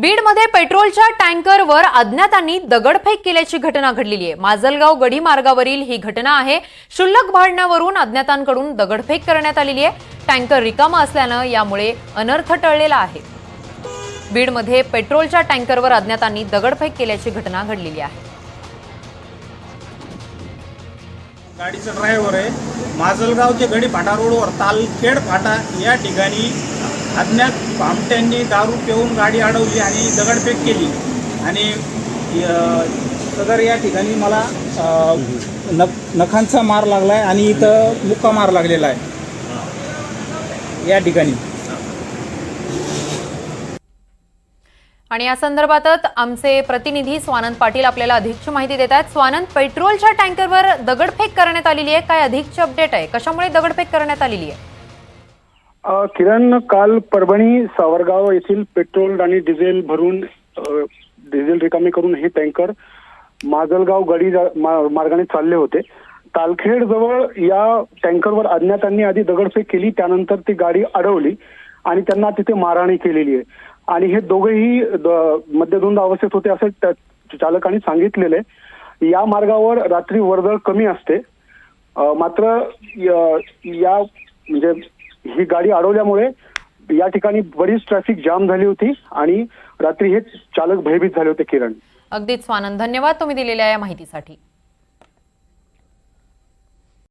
बीडमध्ये पेट्रोलच्या टँकरवर अज्ञातांनी दगडफेक केल्याची घटना घडलेली आहे. माजलगाव गडी मार्गावरील ही घटना आहे. क्षुल्लक भाडण्यावरून अज्ञातांकडून दगडफेक करण्यात आलेली आहे. टँकर रिकामा असल्यानं यामुळे अनर्थ टळलेला आहे. बीडमध्ये पेट्रोलच्या टँकरवर अज्ञातांनी दगडफेक केल्याची घटना घडलेली आहे. गाडीचा ड्रायव्हर आहे. माजलगावचे गडी फाटा रोडवर तालखेड फाटा या ठिकाणी अज्ञात भामट्यांनी दारू पिऊन गाडी अडवली आणि दगडफेक केली. आणि सदर या ठिकाणी मला नख नखांचा मार लागला आहे आणि इथं मुक्का मार लागलेला आहे. या ठिकाणी. आणि या संदर्भातच आमचे प्रतिनिधी स्वानंद पाटील आपल्याला अधिकची माहिती देत आहेत. स्वानंद पेट्रोलच्या टँकरवर दगडफेक करण्यात आलेली आहे. काय अधिकची अपडेट आहे? कशामुळे दगडफेक करण्यात आलेली आहे? किरण काल परभणी सावरगाव येथील पेट्रोल आणि डिझेल भरून डिझेल रिकामी करून हे टँकर माजलगाव गडी जा- मार्गाने चालले होते. तालखेड जवळ या टँकरवर अज्ञातांनी आधी दगडफेक केली त्यानंतर ती गाडी अडवली आणि त्यांना तिथे मारहाणी केलेली आहे. आणि हे दोघेही द- मद्यधुंद अवस्थेत होते असं चालकांनी सांगितलेलं. आहे या मार्गावर रात्री वर्दळ कमी असते. मात्र य- या म्हणजे ही गाडी अडवल्यामुळे या ठिकाणी बरीच ट्रॅफिक जाम झाली होती आणि रात्री हे चालक भयभीत झाले होते किरण. अगदीच स्वानंद धन्यवाद तुम्ही दिलेल्या या माहितीसाठी.